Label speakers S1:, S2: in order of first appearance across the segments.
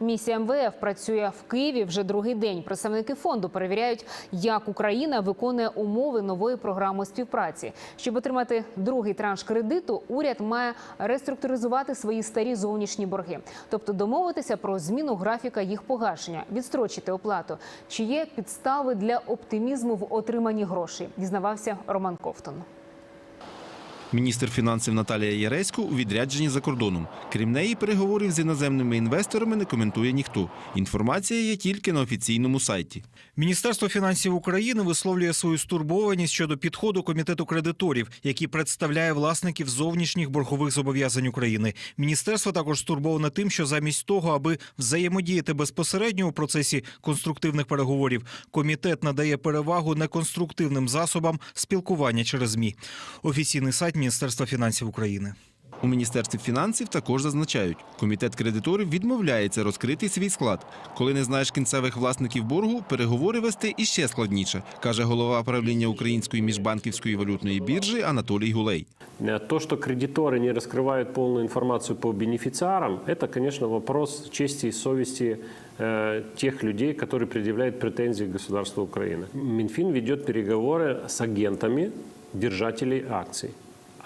S1: Місія МВФ працює в Києві вже другий день. Представники фонду перевіряють, як Україна виконує умови нової програми співпраці. Щоб отримати другий транш кредиту, уряд має реструктуризувати свої старі зовнішні борги, тобто домовитися про зміну графіка їх погашення, відстрочити оплату. Чи є підстави для оптимізму в отриманні грошей? Дізнавався Роман Ковтун.
S2: Міністр фінансів Наталія Яресько у відрядженні за кордоном. Крім неї, переговорів з іноземними інвесторами не коментує ніхто. Інформація є тільки на офіційному сайті.
S3: Міністерство фінансів України висловлює свою стурбованість щодо підходу комітету кредиторів, який представляє власників зовнішніх боргових зобов'язань України. Міністерство також стурбоване тим, що замість того, аби взаємодіяти безпосередньо у процесі конструктивних переговорів, комітет надає перевагу неконструктивним засобам спілкування через змі. Офіційний сайт Міністерства фінансів України.
S2: У міністерстві фінансів також зазначають, комітет кредиторів відмовляється розкрити свій склад. Коли не знаєш кінцевих власників боргу, переговори вести іще складніше, каже голова правління Української міжбанківської валютної біржі Анатолій Гулей.
S4: Э, То, что кредиторы не раскрывают полную информацию по бенефициарам, это, конечно, вопрос чести и совести э, тех людей, которые предъявляют претензии к государству Украины. Минфин ведет переговоры с агентами держателей акций.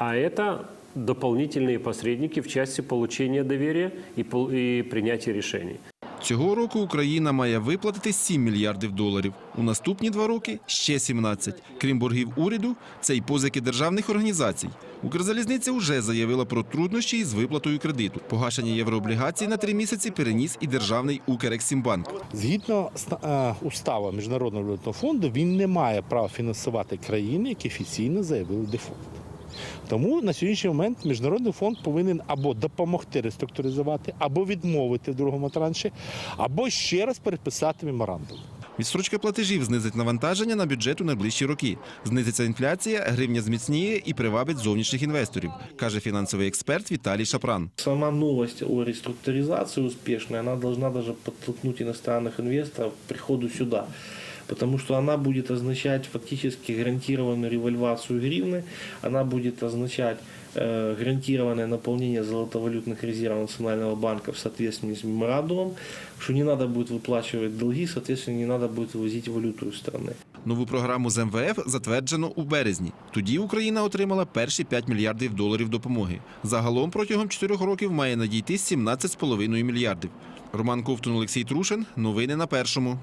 S4: А это дополнительные посредники в части получения доверия и, принятия решений.
S2: Цього року Україна має виплатити 7 мільярдів доларів. У наступні два роки ще 17. Крім боргів уряду, це й позики державних організацій. Укрзалізниця вже заявила про труднощі із виплатою кредиту. Погашення єврооблігацій на три місяці переніс і державний Укрексімбанк.
S5: Згідно з- е, устава Міжнародного валютного фонду, він не має права фінансувати країни, які офіційно заявили дефолт. Тому на сьогоднішній момент міжнародний фонд повинен або допомогти реструктуризувати, або відмовити в другому транші, або ще раз переписати меморандум.
S2: Відстрочка платежів знизить навантаження на бюджет у найближчі роки. Знизиться інфляція, гривня зміцніє і привабить зовнішніх інвесторів, каже фінансовий експерт Віталій Шапран.
S6: Сама новость о реструктуризации успешной, она должна даже подтолкнуть иностранных инвесторов к приходу сюда Потому что она будет означать фактически гарантированную револьвацию гривны, она будет означать э, гарантированное наполнение золотовалютных резервов Национального банка в соответствии с меморандумом, что не надо будет выплачивать долги, соответственно, не надо будет вывозить валюту из страны.
S2: Нову програму з МВФ затверджено у березні. Тоді Україна отримала перші 5 мільярдів доларів допомоги. Загалом протягом 4 років має надійти 17,5 мільярдів. Роман Ковтун, Олексій Трушин. Новини на першому.